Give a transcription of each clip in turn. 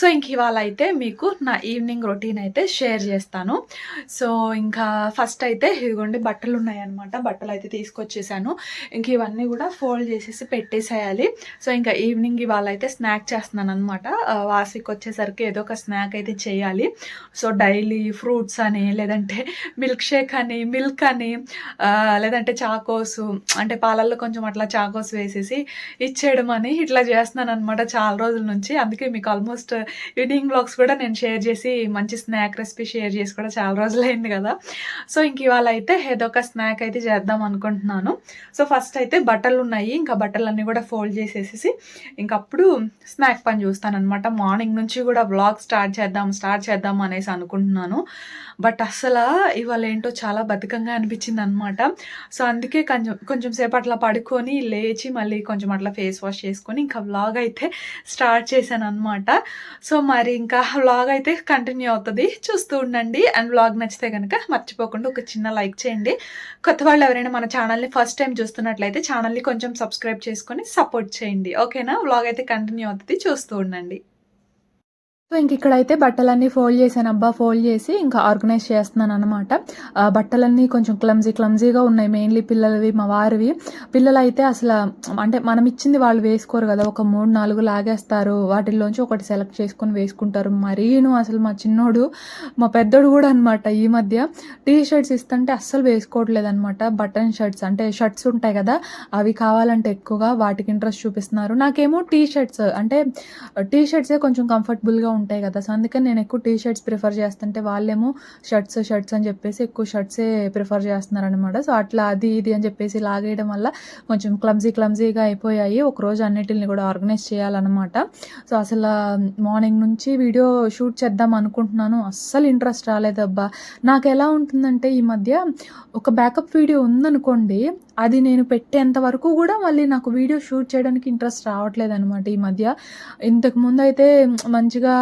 So ఇంక ఇవాళ అయితే మీకు నా ఈవినింగ్ రొటీన్ అయితే షేర్ చేస్తాను. సో ఇంకా ఫస్ట్ అయితే ఇదిగోండి బట్టలు ఉన్నాయన్నమాట బట్టలు అయితే తీసుకొచ్చేసాను. ఇంక ఇవన్నీ కూడా ఫోల్డ్ చేసేసి పెట్టేసేయాలి. సో ఇంకా ఈవినింగ్ ఇవాళ అయితే స్నాక్ చేస్తున్నాను అనమాట వాసికి వచ్చేసరికి ఏదో ఒక స్నాక్ అయితే చేయాలి. సో డైలీ ఫ్రూట్స్ అని లేదంటే మిల్క్ షేక్ అని మిల్క్ అని లేదంటే చాకోస్ అంటే పాలల్లో కొంచెం అట్లా చాకోస్ వేసేసి ఇచ్చేయడం అని ఇట్లా చేస్తున్నాను అనమాట చాలా రోజుల నుంచి. అందుకే మీకు ఆల్మోస్ట్ ఈవినింగ్ బ్లాగ్స్ కూడా నేను షేర్ చేసి మంచి స్నాక్ రెసిపీ షేర్ చేసి కూడా చాలా రోజులైంది కదా. సో ఇంక ఇవాళ అయితే ఏదో ఒక స్నాక్ అయితే చేద్దాం అనుకుంటున్నాను. సో ఫస్ట్ అయితే బట్టలు ఉన్నాయి. ఇంకా బట్టలన్నీ కూడా ఫోల్డ్ చేసేసి ఇంకప్పుడు స్నాక్ పని చూస్తాను అనమాట మార్నింగ్ నుంచి కూడా బ్లాగ్ స్టార్ట్ చేద్దాం స్టార్ట్ చేద్దాం అనేసి అనుకుంటున్నాను. బట్ అసలు ఇవాళ ఏంటో చాలా బద్ధకంగా అనిపించింది అనమాట సో అందుకే కొంచెం కొంచెం సేపు అట్లా పడుకొని లేచి మళ్ళీ కొంచెం అట్లా ఫేస్ వాష్ చేసుకొని ఇంకా వ్లాగ్ అయితే స్టార్ట్ చేశాను అనమాట సో మరి ఇంకా వ్లాగ్ అయితే కంటిన్యూ అవుతుంది. చూస్తూ ఉండండి. అండ్ వ్లాగ్ నచ్చితే కనుక మర్చిపోకుండా ఒక చిన్న లైక్ చేయండి. కొత్త వాళ్ళు ఎవరైనా మన ఛానల్ని ఫస్ట్ టైం చూస్తున్నట్లయితే ఛానల్ని కొంచెం సబ్స్క్రైబ్ చేసుకొని సపోర్ట్ చేయండి. ఓకేనా? వ్లాగ్ అయితే కంటిన్యూ అవుతుంది. చూస్తూ ఉండండి. సో ఇంక ఇక్కడైతే బట్టలన్నీ ఫోల్డ్ చేశాను. అబ్బా ఫోల్డ్ చేసి ఇంకా ఆర్గనైజ్ చేస్తున్నాను అనమాట బట్టలన్నీ కొంచెం క్లమ్జీ క్లమ్జీగా ఉన్నాయి మెయిన్లీ పిల్లలవి మా వారివి. పిల్లలు అయితే అసలు అంటే మనం ఇచ్చింది వాళ్ళు వేసుకోరు కదా ఒక మూడు నాలుగు లాగేస్తారు. వాటిల్లోంచి ఒకటి సెలెక్ట్ చేసుకొని వేసుకుంటారు. మరీను అసలు మా చిన్నోడు మా పెద్దోడు కూడా అనమాట ఈ మధ్య. టీ షర్ట్స్ ఇస్తుంటే అస్సలు వేసుకోవట్లేదు అనమాట బటన్ షర్ట్స్ అంటే షర్ట్స్ ఉంటాయి కదా అవి కావాలంటే ఎక్కువగా వాటికి ఇంట్రెస్ట్ చూపిస్తున్నారు. నాకేమో టీ షర్ట్స్ అంటే టీ షర్ట్సే కొంచెం కంఫర్టబుల్గా ఉంటాయి ఉంటాయి కదా. సో అందుకని నేను ఎక్కువ టీ షర్ట్స్ ప్రిఫర్ చేస్తుంటే వాళ్ళేమో షర్ట్స్ షర్ట్స్ అని చెప్పేసి ఎక్కువ షర్ట్సే ప్రిఫర్ చేస్తున్నారు అనమాట సో అట్లా అది ఇది అని చెప్పేసి లాగేయడం వల్ల కొంచెం క్లమ్జీ క్లమ్జీగా అయిపోయాయి. ఒక రోజు అన్నిటిని కూడా ఆర్గనైజ్ చేయాలన్నమాట. సో అసలు మార్నింగ్ నుంచి వీడియో షూట్ చేద్దాం అనుకుంటున్నాను. అస్సలు ఇంట్రెస్ట్ రాలేదబ్బా. నాకు ఎలా ఉంటుందంటే ఈ మధ్య ఒక బ్యాకప్ వీడియో ఉందనుకోండి అది నేను పెట్టేంత వరకు కూడా మళ్ళీ నాకు వీడియో షూట్ చేయడానికి ఇంట్రెస్ట్ రావట్లేదు అనమాట ఈ మధ్య. ఇంతకు ముందు అయితే మంచిగా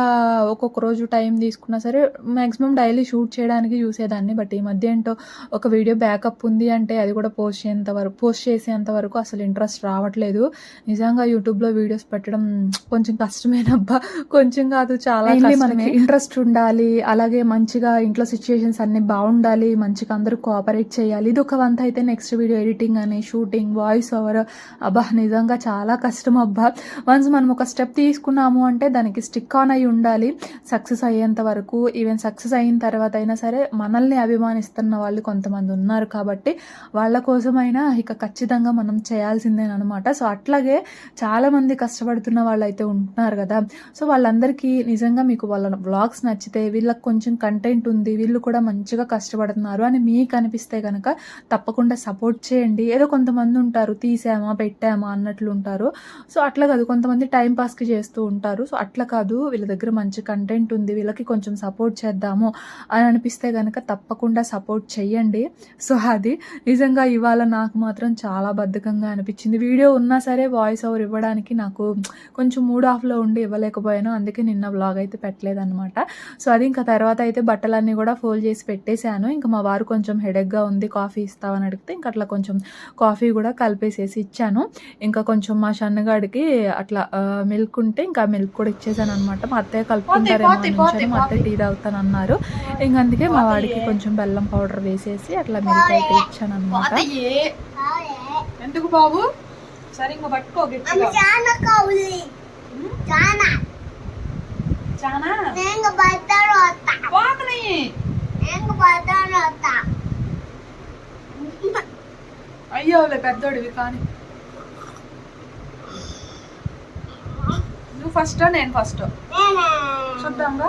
ఒక్కొక్క రోజు టైం తీసుకున్నా సరే మ్యాక్సిమం డైలీ షూట్ చేయడానికి చూసేదాన్ని. బట్ ఈ మధ్య ఏంటో ఒక వీడియో బ్యాకప్ ఉంది అంటే అది కూడా పోస్ట్ చేసేంత వరకు పోస్ట్ చేసేంత వరకు అసలు ఇంట్రెస్ట్ రావట్లేదు. నిజంగా యూట్యూబ్లో వీడియోస్ పెట్టడం కొంచెం కష్టమేనబ్బా. కొంచెం కాదు చాలా మనకి ఇంట్రెస్ట్ ఉండాలి అలాగే మంచిగా ఇంట్లో సిచ్యుయేషన్స్ అన్ని బాగుండాలి మంచిగా అందరూ కోఆపరేట్ చేయాలి. ఇది ఒక వంత అయితే నెక్స్ట్ వీడియో ఎడిటింగ్ అని షూటింగ్ వాయిస్ ఓవర్ అబ్బా నిజంగా చాలా కష్టం అబ్బా. వన్స్ మనం ఒక స్టెప్ తీసుకున్నాము అంటే దానికి స్టిక్ ఆన్ అయి ఉండాలి. సక్సెస్ అయ్యేంత వరకు ఈవెన్ సక్సెస్ అయిన తర్వాత అయినా సరే మనల్ని అభిమానిస్తున్న వాళ్ళు కొంతమంది ఉన్నారు కాబట్టి వాళ్ళ కోసమైనా ఇక ఖచ్చితంగా మనం చేయాల్సిందేనమాట సో అట్లాగే చాలామంది కష్టపడుతున్న వాళ్ళు అయితే ఉంటున్నారు కదా. సో వాళ్ళందరికీ నిజంగా మీకు వాళ్ళ వ్లాగ్స్ నచ్చితే వీళ్ళకి కొంచెం కంటెంట్ ఉంది వీళ్ళు కూడా మంచిగా కష్టపడుతున్నారు అని మీకు అనిపిస్తే కనుక తప్పకుండా సపోర్ట్ చేయండి. ఏదో కొంతమంది ఉంటారు తీసామా పెట్టామా అన్నట్లు ఉంటారు. సో అట్లా కాదు. కొంతమంది టైం పాస్కి చేస్తూ ఉంటారు. సో అట్లా కాదు. వీళ్ళ దగ్గర మంచి కంటెంట్ ఉంది. వీళ్ళకి కొంచెం సపోర్ట్ చేద్దాము అని అనిపిస్తే కనుక తప్పకుండా సపోర్ట్ చెయ్యండి. సో అది నిజంగా ఇవాళ నాకు మాత్రం చాలా బద్ధకంగా అనిపించింది. వీడియో ఉన్నా సరే వాయిస్ ఓవర్ ఇవ్వడానికి నాకు కొంచెం మూడ్ ఆఫ్లో ఉండి ఇవ్వలేకపోయాను. అందుకే నిన్న బ్లాగ్ అయితే పెట్టలేదన్నమాట. సో అది ఇంకా తర్వాత అయితే బట్టలన్నీ కూడా ఫోల్డ్ చేసి పెట్టేశాను. ఇంకా మా వారు కొంచెం హెడేక్గా ఉంది. కాఫీ ఇస్తామని అడిగితే ఇంకా అట్లా కొంచెం కాఫీ కూడా కలిపేసేసి ఇచ్చాను. ఇంకా కొంచెం మా షన్నగాడికి అట్లా మిల్క్ ఉంటే ఇంకా మిల్క్ కూడా ఇచ్చేసాను అనమాట మా అత్తయ్య కలుపుకుంటారేమో అని. మా అత్తయ్య టీ తాగుతాను అన్నారు ఇంక అందుకే మా వాడికి కొంచెం బెల్లం పౌడర్ వేసేసి అట్లా మిల్క్ అయితే ఇచ్చాను అనమాట ఎందుకు బాబు? సరే ఇంకా పట్టుకో చానా? అయ్యోలే పెద్దోడివి కానీ. నువ్వు ఫస్ట్ నేను ఫస్ట్ చూద్దాంగా.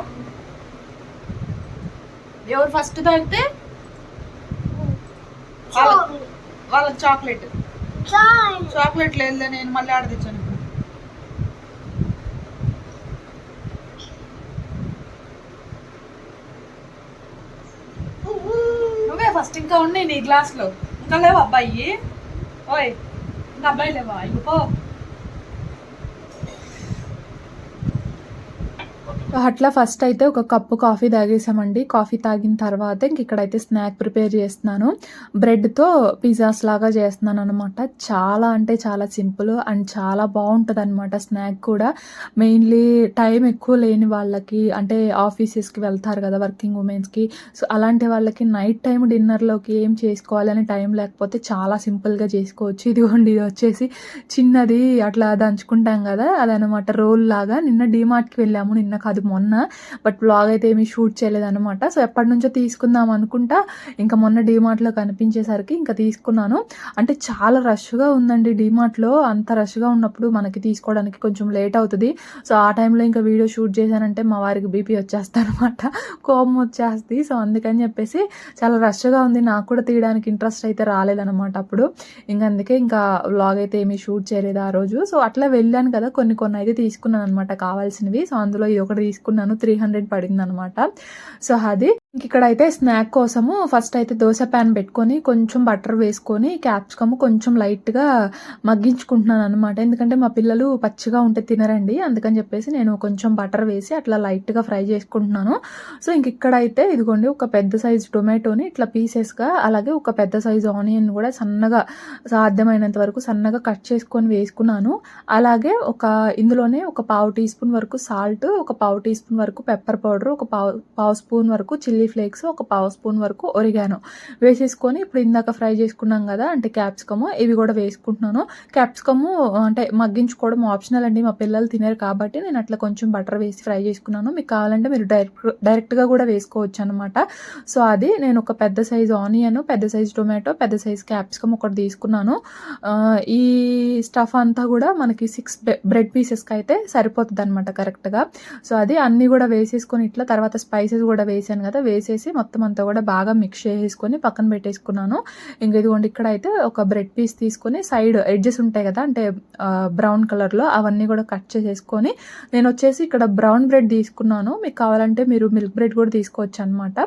ఎవరు ఫస్ట్ తాగితే? వాళ్ళ- చాక్లెట్ చాక్లెట్ లేదు నేను మళ్ళీ ఆడ తెచ్చాను ఇప్పుడు. నువ్వే ఫస్ట్ ఇంకా ఉన్నాయి నీ గ్లాస్లో ఇంకా లేవా అబ్బాయి ఓయ్ ఇంకా అబ్బాయి లేవా ఇగో పో అట్లా ఫస్ట్ అయితే ఒక కప్పు కాఫీ తాగేసామండి. కాఫీ తాగిన తర్వాత ఇంక ఇక్కడైతే స్నాక్ ప్రిపేర్ చేస్తున్నాను. బ్రెడ్తో పిజ్జాస్ లాగా చేస్తున్నాను అనమాట చాలా అంటే చాలా సింపుల్ అండ్ చాలా బాగుంటుంది అనమాట స్నాక్ కూడా. మెయిన్లీ టైం ఎక్కువ లేని వాళ్ళకి అంటే ఆఫీసెస్కి వెళ్తారు కదా వర్కింగ్ ఉమెన్స్కి సో అలాంటి వాళ్ళకి నైట్ టైం డిన్నర్లోకి ఏం చేసుకోవాలని టైం లేకపోతే చాలా సింపుల్గా చేసుకోవచ్చు. ఇదిగోండి ఇది వచ్చేసి చిన్నది అట్లా దంచుకుంటాం కదా అదనమాట రోల్ లాగా. నిన్న డీమార్ట్కి వెళ్ళాము నిన్న కాదు మొన్న బట్ బ్లాగ్ అయితే ఏమీ షూట్ చేయలేదన్నమాట. సో ఎప్పటి నుంచో తీసుకుందాం అనుకుంటా ఇంకా మొన్న డీమార్ట్లో కనిపించేసరికి ఇంకా తీసుకున్నాను. అంటే చాలా రష్గా ఉందండి డీమార్ట్లో అంత రష్గా ఉన్నప్పుడు మనకి తీసుకోవడానికి కొంచెం లేట్ అవుతుంది. సో ఆ టైంలో ఇంకా వీడియో షూట్ చేశానంటే మా వారికి బీపీ వచ్చేస్తారనమాట కోపం వచ్చేస్తుంది. సో అందుకని చెప్పేసి చాలా రష్గా ఉంది. నాకు కూడా తీయడానికి ఇంట్రెస్ట్ అయితే రాలేదనమాట అప్పుడు. ఇంకా అందుకే ఇంకా వ్లాగ్ అయితే ఏమీ షూట్ చేయలేదు ఆ రోజు. సో అట్లా వెళ్ళాను కదా కొన్ని కొన్ని అయితే తీసుకున్నాను అనమాట కావాల్సినవి. సో అందులో ఇది ఒకటి తీసుకున్నాను త్రీ హండ్రెడ్ పడింది అనమాట సో అది ఇక్కడ ఇక్కడైతే స్నాక్ కోసము ఫస్ట్ అయితే దోశ ప్యాన్ పెట్టుకొని కొంచెం బటర్ వేసుకొని క్యాప్సికమ్ కొంచెం లైట్గా మగ్గించుకుంటున్నాను అనమాట ఎందుకంటే మా పిల్లలు పచ్చిగా ఉంటే తినరండి. అందుకని చెప్పేసి నేను కొంచెం బటర్ వేసి అట్లా లైట్గా ఫ్రై చేసుకుంటున్నాను. సో ఇంక ఇక్కడైతే ఇదిగోండి ఒక పెద్ద సైజు టొమాటోని ఇట్లా పీసెస్గా అలాగే ఒక పెద్ద సైజు ఆనియన్ కూడా సన్నగా సాధ్యమైనంత వరకు సన్నగా కట్ చేసుకొని వేసుకున్నాను. అలాగే ఒక ఇందులోనే ఒక పావు టీ స్పూన్ వరకు సాల్ట్ ఒక పావు టీ స్పూన్ వరకు పెప్పర్ పౌడర్ ఒక పావు పావు స్పూన్ వరకు చిల్లీ ఫ్లేక్స్ ఒక పావు స్పూన్ వరకు ఒరిగాను. వేసేసుకొని ఇప్పుడు ఇందాక ఫ్రై చేసుకున్నాం కదా అంటే క్యాప్సికమ్ ఇవి కూడా వేసుకుంటున్నాను. క్యాప్సికమ్ అంటే మగ్గించుకోవడం ఆప్షనల్ అండి మా పిల్లలు తినరు కాబట్టి నేను అట్లా కొంచెం బటర్ వేసి ఫ్రై చేసుకున్నాను. మీకు కావాలంటే మీరు డైరెక్ట్ డైరెక్ట్గా కూడా వేసుకోవచ్చు అనమాట సో అది నేను ఒక పెద్ద సైజు ఆనియన్ పెద్ద సైజు టొమాటో పెద్ద సైజు క్యాప్సికమ్ ఒకటి తీసుకున్నాను. ఈ స్టఫ్ అంతా కూడా మనకి సిక్స్ బ్రెడ్ పీసెస్కి అయితే సరిపోతుంది అనమాట కరెక్ట్గా సో అది అన్నీ కూడా వేసేసుకొని ఇట్లా తర్వాత స్పైసెస్ కూడా వేసాను కదా వేసేసి మొత్తం అంతా కూడా బాగా మిక్స్ చేసేసుకొని పక్కన పెట్టేసుకున్నాను. ఇంక ఇదిగోండి ఇక్కడ అయితే ఒక బ్రెడ్ పీస్ తీసుకొని సైడ్ ఎడ్జెస్ ఉంటాయి కదా అంటే బ్రౌన్ కలర్లో అవన్నీ కూడా కట్ చేసేసుకొని నేను వచ్చేసి ఇక్కడ బ్రౌన్ బ్రెడ్ తీసుకున్నాను. మీకు కావాలంటే మీరు మిల్క్ బ్రెడ్ కూడా తీసుకోవచ్చు అనమాట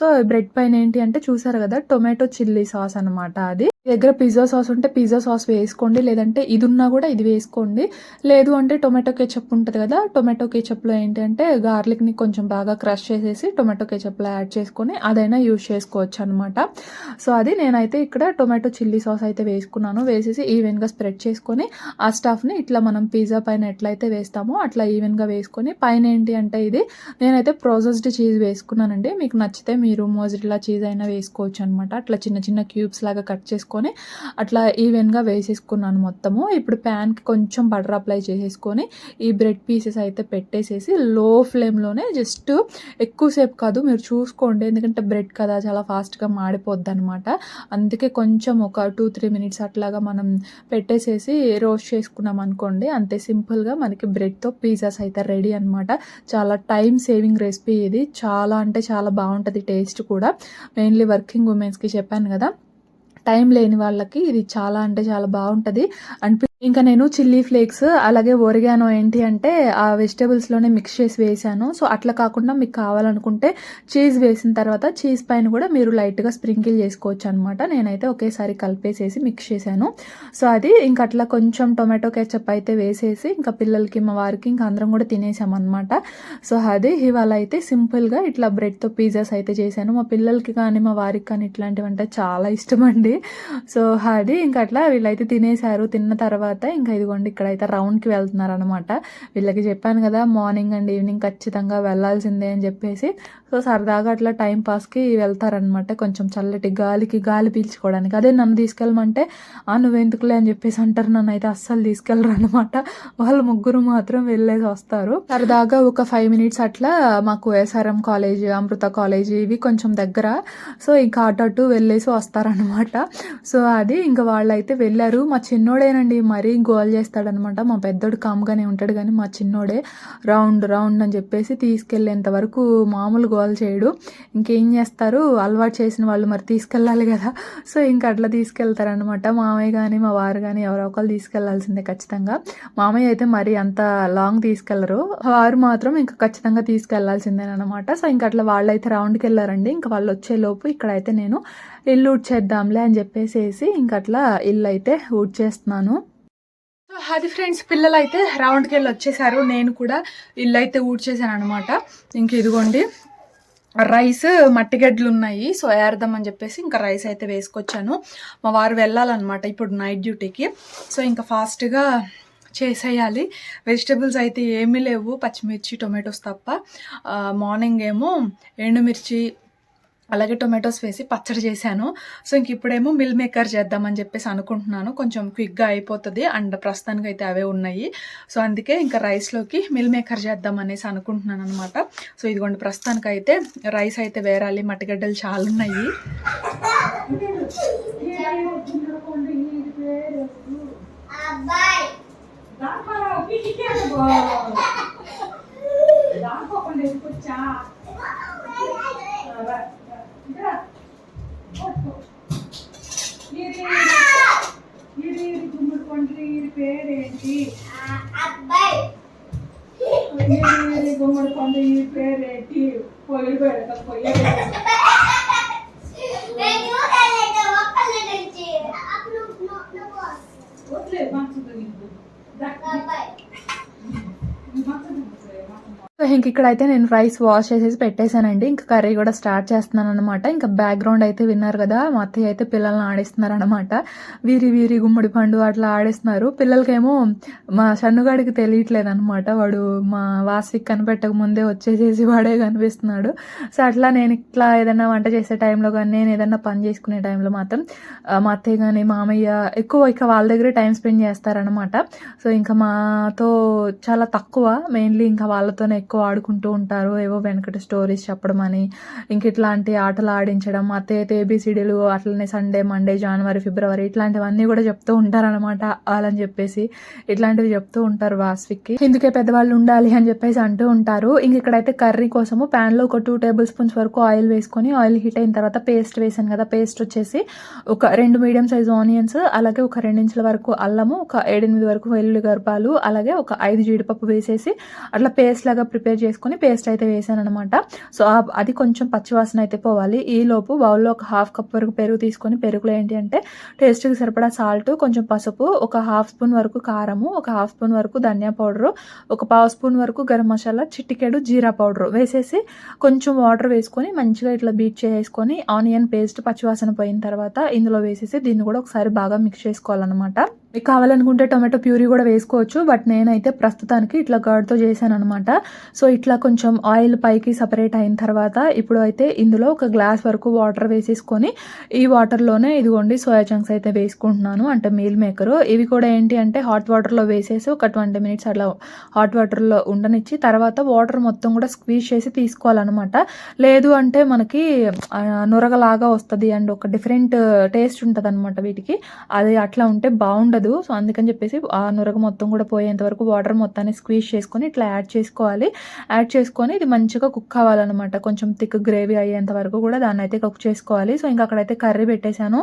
సో బ్రెడ్ పైన ఏంటి అంటే చూసారు కదా టొమాటో చిల్లీ సాస్ అనమాట అది. దగ్గర పిజ్జా సాస్ ఉంటే పిజ్జా సాస్ వేసుకోండి లేదంటే ఇది ఉన్నా కూడా ఇది వేసుకోండి. లేదు అంటే టొమాటో కేచప్ ఉంటుంది కదా టొమాటో కేచప్లో ఏంటి అంటే గార్లిక్ని కొంచెం బాగా క్రష్ చేసేసి టొమాటో కేచప్లో యాడ్ చేసుకొని అదైనా యూజ్ చేసుకోవచ్చు అనమాట సో అది నేనైతే ఇక్కడ టొమాటో చిల్లీ సాస్ అయితే వేసుకున్నాను. వేసేసి ఈవెన్గా స్ప్రెడ్ చేసుకొని ఆ స్టఫ్ని ఇట్లా మనం పిజ్జా పైన ఎట్లయితే వేస్తామో అట్లా ఈవెన్గా వేసుకొని పైన ఏంటి అంటే ఇది నేనైతే ప్రాసెస్డ్ చీజ్ వేసుకున్నానండి. మీకు నచ్చితే మీరు మోజిల్లా చీజ్ అయినా వేసుకోవచ్చు అనమాట అట్లా చిన్న చిన్న క్యూబ్స్ లాగా కట్ చేసుకొని అట్లా ఈవెన్గా వేసేసుకున్నాను మొత్తము. ఇప్పుడు ప్యాన్కి కొంచెం బటర్ అప్లై చేసేసుకొని ఈ బ్రెడ్ పీసెస్ అయితే పెట్టేసేసి లో ఫ్లేమ్లోనే జస్ట్ ఎక్కువసేపు కాదు మీరు చూసుకోండి. ఎందుకంటే బ్రెడ్ కదా చాలా ఫాస్ట్గా మాడిపోద్ది అనమాట అందుకే కొంచెం ఒక టూ త్రీ మినిట్స్ అట్లాగా మనం పెట్టేసేసి రోస్ట్ చేసుకున్నాం అనుకోండి అంతే సింపుల్గా మనకి బ్రెడ్తో పిజ్జాస్ అయితే రెడీ అనమాట చాలా టైం సేవింగ్ రెసిపీ ఇది. చాలా అంటే చాలా బాగుంటుంది టేస్ట్ కూడా. మెయిన్లీ వర్కింగ్ ఉమెన్స్కి చెప్పాను కదా. టైం లేని వాళ్ళకి ఇది చాలా అంటే చాలా బాగుంటుంది. అండ్ ఇంకా నేను చిల్లీ ఫ్లేక్స్ అలాగే ఒరిగానో ఏంటి అంటే ఆ వెజిటేబుల్స్లోనే మిక్స్ చేసి వేసాను. సో అట్లా కాకుండా మీకు కావాలనుకుంటే చీజ్ వేసిన తర్వాత చీజ్ పైన కూడా మీరు లైట్గా స్ప్రింకిల్ చేసుకోవచ్చు అనమాట నేనైతే ఒకేసారి కలిపేసేసి మిక్స్ చేశాను. సో అది ఇంకా అట్లా కొంచెం టొమాటో కెచప్ అయితే వేసేసి ఇంకా పిల్లలకి మా వారికి ఇంకా అందరం కూడా తినేసామన్నమాట సో అది ఇవాళ అయితే సింపుల్గా ఇట్లా బ్రెడ్తో పిజ్జాస్ అయితే చేశాను. మా పిల్లలకి కానీ మా వారికి కానీ ఇట్లాంటివి అంటే చాలా ఇష్టం అండి. సో అది ఇంకా అట్లా వీళ్ళైతే తినేశారు. తిన్న తర్వాత ఇంకా ఇదిగోండి ఇక్కడైతే రౌండ్కి వెళ్తున్నారు అనమాట వీళ్ళకి చెప్పాను కదా మార్నింగ్ అండ్ ఈవినింగ్ ఖచ్చితంగా వెళ్ళాల్సిందే అని చెప్పేసి. సో సరదాగా అట్లా టైం పాస్కి వెళ్తారనమాట కొంచెం చల్లటి గాలికి గాలి పీల్చుకోవడానికి. అదే నన్ను తీసుకెళ్ళమంటే ఆ నువ్వెందుకులే? అని చెప్పేసి అంటారు. నన్ను అయితే అస్సలు తీసుకెళ్ళరు అనమాట వాళ్ళు ముగ్గురు మాత్రం వెళ్ళేసి వస్తారు. సరదాగా ఒక ఫైవ్ మినిట్స్ అట్లా మాకు ఎస్ఆర్ఎం కాలేజ్ అమృత కాలేజ్ ఇవి కొంచెం దగ్గర. సో ఇంకా అటు అటు వెళ్ళేసి వస్తారనమాట సో అది ఇంకా వాళ్ళైతే వెళ్ళారు. మా చిన్నోడేనండి మరి గోల్ చేస్తాడనమాట. మా పెద్దోడు కామ్గానే ఉంటాడు కానీ మా చిన్నోడే రౌండ్ రౌండ్ అని చెప్పేసి తీసుకెళ్ళేంత వరకు మామూలు గోల్ చేయడు. ఇంకేం చేస్తారు? అలవాటు చేసిన వాళ్ళు మరి తీసుకెళ్ళాలి కదా. సో ఇంకా అట్లా తీసుకెళ్తారనమాట. మామయ్య కానీ మా వారు కానీ ఎవరో ఒకరు తీసుకెళ్ళాల్సిందే ఖచ్చితంగా. మామయ్య అయితే మరి అంత లాంగ్ తీసుకెళ్ళరు. వారు మాత్రం ఇంకా ఖచ్చితంగా తీసుకెళ్ళాల్సిందేనమాట. సో ఇంకా అట్లా వాళ్ళైతే రౌండ్కి వెళ్ళారండి. ఇంకా వాళ్ళు వచ్చే లోపు ఇక్కడైతే నేను ఇల్లు ఊడ్చేద్దాంలే అని చెప్పేసేసి ఇంక అట్లా ఇల్లు అయితే ఊడ్చేస్తున్నాను. అది ఫ్రెండ్స్ పిల్లలు అయితే రౌండ్కి వెళ్ళి వచ్చేసారు. నేను కూడా ఇల్లు అయితే ఊడ్చేసాను అనమాట ఇంక ఇదిగోండి రైస్ మట్టిగడ్డలు ఉన్నాయి సో ఏర్దాం అని చెప్పేసి ఇంకా రైస్ అయితే వేసుకొచ్చాను. మా వారు వెళ్ళాలన్నమాట ఇప్పుడు నైట్ డ్యూటీకి సో ఇంకా ఫాస్ట్గా చేసేయాలి. వెజిటబుల్స్ అయితే ఏమీ లేవు పచ్చిమిర్చి టొమాటోస్ తప్ప. మార్నింగ్ ఏమో ఎండుమిర్చి అలాగే టొమాటోస్ వేసి పచ్చడి చేశాను. సో ఇంక ఇప్పుడేమో మిల్ మేకర్ చేద్దామని చెప్పేసి అనుకుంటున్నాను. కొంచెం క్విక్గా అయిపోతుంది. అండ్ ప్రస్తుతానికి అయితే అవే ఉన్నాయి. సో అందుకే ఇంకా రైస్లోకి మిల్ మేకర్ చేద్దాం అనేసి అనుకుంటున్నాను అనమాట సో ఇదిగోండి ప్రస్తుతానికి అయితే రైస్ అయితే వేరాలి. మట్టిగడ్డలు చాలా ఉన్నాయి. అబ్బాయి పేరేంటి అబ్బాయి. గుమ్మడి పండు ఈ పేరేంటి పొయ్యి పెడక పొయ్యి నేను చూడలేదు ఒక్కళ్ళ నుంచి అప్పుడు నువ్వు నువ్వు వదిలే మంచుతుంది నీకు అబ్బాయి సో ఇంక ఇక్కడైతే నేను రైస్ వాష్ చేసేసి పెట్టేశానండి. ఇంకా కర్రీ కూడా స్టార్ట్ చేస్తున్నాను అనమాట ఇంకా బ్యాక్గ్రౌండ్ అయితే విన్నారు కదా మా అత్తయ్య అయితే పిల్లల్ని ఆడిస్తున్నారు అనమాట వీరి వీరి గుమ్మడి పండు అట్లా ఆడిస్తున్నారు. పిల్లలకేమో మా షన్నుగాడికి తెలియట్లేదు అనమాట వాడు మా వాసికి కనిపెట్టక ముందే వచ్చేసేసి వాడే కనిపిస్తున్నాడు. సో అట్లా నేను ఇట్లా ఏదైనా వంట చేసే టైంలో కానీ నేను ఏదైనా పని చేసుకునే టైంలో మాత్రం మా అత్తయ్య కానీ మామయ్య ఎక్కువ ఇక వాళ్ళ దగ్గరే టైం స్పెండ్ చేస్తారనమాట సో ఇంకా మాతో చాలా తక్కువ మెయిన్లీ ఇంకా వాళ్ళతోనే ఎక్కువ ఆడుకుంటూ ఉంటారు ఏవో వెనకటి స్టోరీస్ చెప్పడం అని. ఇంక ఇట్లాంటి ఆటలు ఆడించడం అత్తయ్య ఏబిసిడీలు అట్లనే సండే మండే జనవరి ఫిబ్రవరి ఇట్లాంటివన్నీ కూడా చెప్తూ ఉంటారనమాట వాళ్ళని చెప్పేసి. ఇట్లాంటివి చెప్తూ ఉంటారు వాస్విక్కి ఇందుకే పెద్దవాళ్ళు ఉండాలి అని చెప్పేసి అంటూ ఉంటారు. ఇంక ఇక్కడైతే కర్రీ కోసము ప్యాన్లో ఒక టూ టేబుల్ స్పూన్స్ వరకు ఆయిల్ వేసుకొని ఆయిల్ హీట్ అయిన తర్వాత పేస్ట్ వేసాను కదా పేస్ట్ వచ్చేసి ఒక రెండు మీడియం సైజ్ ఆనియన్స్ అలాగే ఒక రెండించుల వరకు అల్లము ఒక ఏడెనిమిది వరకు వెల్లుల్లి గర్భాలు అలాగే ఒక ఐదు జీడిపప్పు వేసేసి అట్లా పేస్ట్ లాగా ప్రిపేర్ ప్రిపేర్ చేసుకొని పేస్ట్ అయితే వేసాను అనమాట సో అది కొంచెం పచ్చివాసన అయితే పోవాలి. ఈ లోపు బౌల్లో ఒక హాఫ్ కప్ వరకు పెరుగు తీసుకొని పెరుగులో ఏంటి అంటే టేస్ట్కి సరిపడా సాల్ట్ కొంచెం పసుపు ఒక హాఫ్ స్పూన్ వరకు కారము ఒక హాఫ్ స్పూన్ వరకు ధనియా పౌడరు ఒక పావు స్పూన్ వరకు గరం మసాలా చిట్టికేడు జీరా పౌడరు వేసేసి కొంచెం వాటర్ వేసుకొని మంచిగా ఇట్లా బీట్ చేసుకొని ఆనియన్ పేస్ట్ పచ్చివాసన పోయిన తర్వాత ఇందులో వేసేసి దీన్ని కూడా ఒకసారి బాగా మిక్స్ చేసుకోవాలన్నమాట. మీకు కావాలనుకుంటే టొమాటో ప్యూరీ కూడా వేసుకోవచ్చు బట్ నేనైతే ప్రస్తుతానికి ఇట్లా కర్డ్తో చేశాను అనమాట సో ఇట్లా కొంచెం ఆయిల్ పైకి సపరేట్ అయిన తర్వాత ఇప్పుడు అయితే ఇందులో ఒక గ్లాస్ వరకు వాటర్ వేసేసుకొని ఈ వాటర్లోనే ఇదిగోండి సోయా చంక్స్ అయితే వేసుకుంటున్నాను. అంటే మీల్ మేకర్. ఇవి కూడా ఏంటి అంటే హాట్ వాటర్లో వేసేసి ఒక ట్వంటీ మినిట్స్ అట్లా హాట్ వాటర్లో ఉండనిచ్చి తర్వాత వాటర్ మొత్తం కూడా స్క్వీజ్ చేసి తీసుకోవాలన్నమాట. లేదు అంటే మనకి నురగలాగా వస్తుంది అండ్ ఒక డిఫరెంట్ టేస్ట్ ఉంటుంది అనమాట వీటికి. అది అట్లా ఉంటే బాగుండదు. సో అందుకని చెప్పేసి ఆ నురగ మొత్తం కూడా పోయేంత వరకు వాటర్ మొత్తాన్ని స్క్వీజ్ చేసుకొని ఇట్లా యాడ్ చేసుకోవాలి. యాడ్ చేసుకొని ఇది మంచిగా కుక్ అవ్వాలన్నమాట. కొంచెం థిక్ గ్రేవీ అయ్యేంత వరకు కూడా దాన్ని అయితే కుక్ చేసుకోవాలి. సో ఇంకా అక్కడైతే కర్రీ పెట్టేశాను.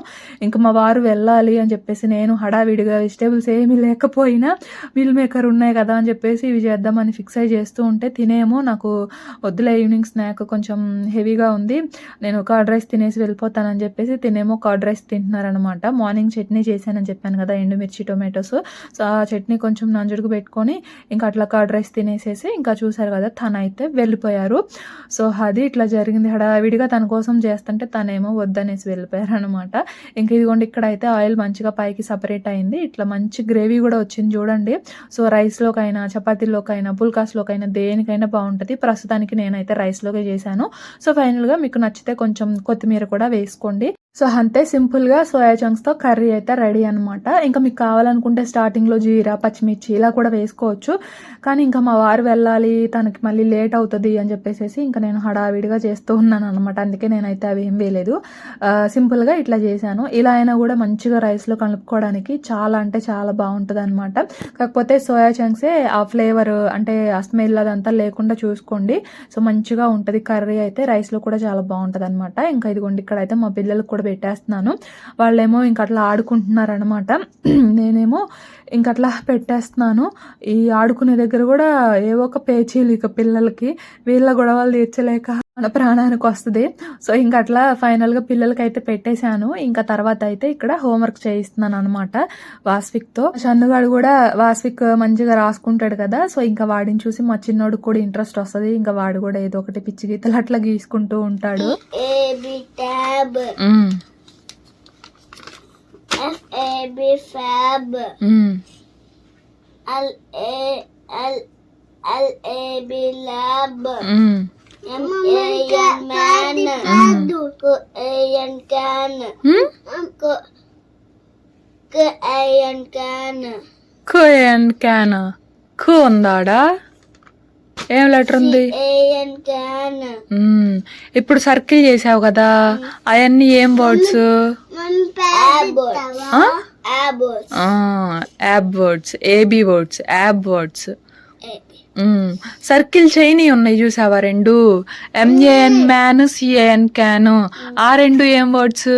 ఇంకా మా వారు వెళ్ళాలి అని చెప్పేసి నేను హడావిడిగా వెజిటేబుల్స్ ఏమీ లేకపోయినా మిల్ మేకర్ ఉన్నాయి కదా అని చెప్పేసి ఇవి చేద్దామని ఫిక్స్ అయ్యి చేస్తూ ఉంటే తినేమో. నాకు వద్దులే ఈవినింగ్ స్నాక్ కొంచెం హెవీగా ఉంది. నేను కర్డ్ రైస్ తినేసి వెళ్ళిపోతానని చెప్పేసి తినేమో కర్డ్ రైస్ తింటున్నారనమాట మార్నింగ్ చట్నీ చేశానని చెప్పాను కదా ఎండుమిర్చి టొమాటోస్. సో ఆ చట్నీ కొంచెం నంజుడుకు పెట్టుకొని ఇంకా అట్లా కర్డ్ రైస్ తినేసేసి ఇంకా చూసారు కదా తను అయితే వెళ్ళిపోయారు. సో అది ఇట్లా జరిగింది. హడావిడిగా తన కోసం చేస్తుంటే తనేమో వద్దనేసి వెళ్ళిపోయారు అనమాట ఇంక ఇదిగోండి ఇక్కడ అయితే ఆయిల్ మంచిగా పైకి సపరేట్ అయింది. ఇట్లా మంచి గ్రేవీ కూడా వచ్చింది చూడండి. సో రైస్లోకైనా చపాతీలోకైనా పుల్కాస్లోకైనా దేనికైనా బాగుంటుంది. ప్రస్తుతానికి నేనైతే రైస్లోకే చేశాను. సో ఫైనల్గా మీకు నచ్చితే కొంచెం కొత్తిమీర కూడా వేసుకోండి. సో అంతే సింపుల్గా సోయా చంక్స్తో కర్రీ అయితే రెడీ అనమాట ఇంకా మీకు కావాలనుకుంటే స్టార్టింగ్లో జీరా పచ్చిమిర్చి ఇలా కూడా వేసుకోవచ్చు. కానీ ఇంకా మా వారు వెళ్ళాలి తనకి మళ్ళీ లేట్ అవుతుంది అని చెప్పేసి ఇంకా నేను హడావిడిగా చేస్తూ ఉన్నాను అనమాట అందుకే నేనైతే అవి ఏం వేయలేదు. సింపుల్గా ఇట్లా చేశాను. ఇలా అయినా కూడా మంచిగా రైస్లో కలుపుకోవడానికి చాలా అంటే చాలా బాగుంటుంది అనమాట కాకపోతే సోయా చంక్సే ఆ ఫ్లేవర్ అంటే ఆ స్మెల్ అదంతా లేకుండా చూసుకోండి. సో మంచిగా ఉంటుంది. కర్రీ అయితే రైస్లో కూడా చాలా బాగుంటుంది అనమాట ఇంకా ఇదిగోండి ఇక్కడైతే మా పిల్లలకు కూడా పెట్టేస్తున్నాను. వాళ్ళేమో ఇంకా అట్లా ఆడుకుంటున్నారనమాట నేనేమో ఇంక అట్లా పెట్టేస్తున్నాను. ఈ ఆడుకునే దగ్గర కూడా ఏవో ఒక పేచీలు ఇక పిల్లలకి వీళ్ళ గొడవలు తీర్చలేక మన ప్రాణానికి వస్తుంది. సో ఇంకా అట్లా ఫైనల్గా పిల్లలకి అయితే పెట్టేశాను. ఇంకా తర్వాత అయితే ఇక్కడ హోంవర్క్ చేయిస్తున్నాను అనమాట వాస్విక్తో. షన్నుగాడు కూడా వాస్విక్ మంచిగా రాసుకుంటాడు కదా. సో ఇంకా వాడిని చూసి మా చిన్నోడికి కూడా ఇంట్రెస్ట్ వస్తుంది. ఇంకా వాడు కూడా ఏదో ఒకటి పిచ్చి గీతలు అట్లా గీసుకుంటూ ఉంటాడు. F A B fab. Um, L A L L A B lab. Um, M A N man. K A N can. Um. K K A N can. కుయన్ క్యాన్కు ఉందాడా ఏం లెటర్ ఉంది. ఇప్పుడు సర్కిల్ చేసావు కదా అవన్నీ ఏం words. AB words AB words AB words circle చేయని ఉన్నాయి చూసావా రెండు? ఎంఏఎన్ మ్యాన్ సిఏఎన్ క్యాన్ ఆ రెండు ఏం వర్డ్స్.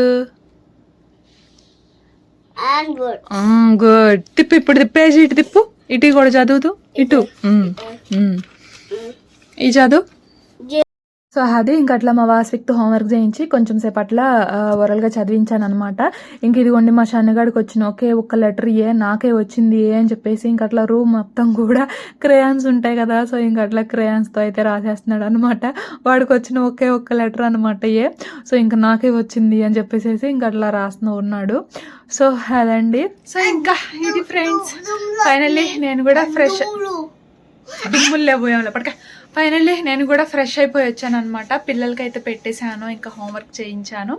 గుడ్ తిప్పు ఇప్పుడు తిప్పేసి ఇటు తిప్పు. ఇటు కూడా చదువుతూ ఇటు. ఈ చదువు. సో అది ఇంక అట్లా మా వాస్విక్తో హోంవర్క్ చేయించి కొంచెం సేపు అట్లా ఓరల్గా చదివించాను అనమాట ఇంక ఇదిగోండి మా షన్నగాడికి వచ్చిన ఒకే ఒక్క లెటర్ ఏ నాకే వచ్చింది ఏ అని చెప్పేసి ఇంక అట్లా రూమ్ మొత్తం కూడా క్రేయాన్స్ ఉంటాయి కదా సో ఇంక అట్లా క్రేయాన్స్తో అయితే రాసేస్తున్నాడు అనమాట వాడికి వచ్చిన ఒకే ఒక్క లెటర్ అనమాట ఏ సో ఇంక నాకే వచ్చింది అని చెప్పేసి ఇంక అట్లా రాస్తూ ఉన్నాడు. సో అదండి. సో ఇంకా ఇది ఫ్రెండ్స్ ఫైనల్లీ నేను కూడా ఫ్రెష్ దుమ్ములు. పోయాం పడక ఫైనల్లీ నేను కూడా ఫ్రెష్ అయిపోయి వచ్చాను అనమాట పిల్లలకి అయితే పెట్టేశాను ఇంకా హోంవర్క్ చేయించాను.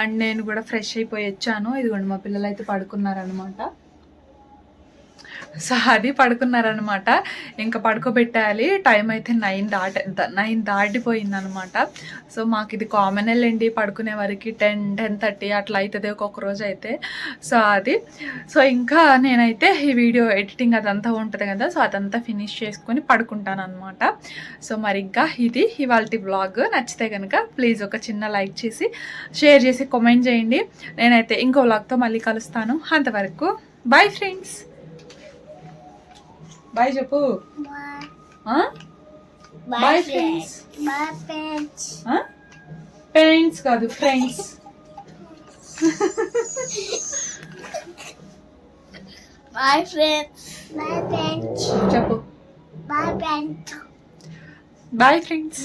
అండ్ నేను కూడా ఫ్రెష్ అయిపోయి వచ్చాను. ఇదిగోండి మా పిల్లలు అయితే పడుకున్నారనమాట సో అది పడుకున్నారనమాట ఇంకా పడుకోబెట్టాలి టైం అయితే నైన్ దాట నైన్ దాటిపోయిందనమాట సో మాకు ఇది కామన్ వెళ్ళండి పడుకునే వరకు టెన్ టెన్ థర్టీ అట్లా అవుతుంది ఒక్కొక్క రోజు అయితే. సో అది. సో ఇంకా నేనైతే ఈ వీడియో ఎడిటింగ్ అదంతా ఉంటుంది కదా సో అదంతా ఫినిష్ చేసుకొని పడుకుంటాను అనమాట సో మరి ఇంకా ఇది ఇవాళ బ్లాగ్ నచ్చితే కనుక ప్లీజ్ ఒక చిన్న లైక్ చేసి షేర్ చేసి కామెంట్ చేయండి. నేనైతే ఇంకో బ్లాగ్తో మళ్ళీ కలుస్తాను. అంతవరకు bye friends బాయ్ చెప్పు Bye. Bye friends Bye, friends. Parents కాదు friends Bye, friends. Bye, friends. చెప్పు Bye, friends. Bye friends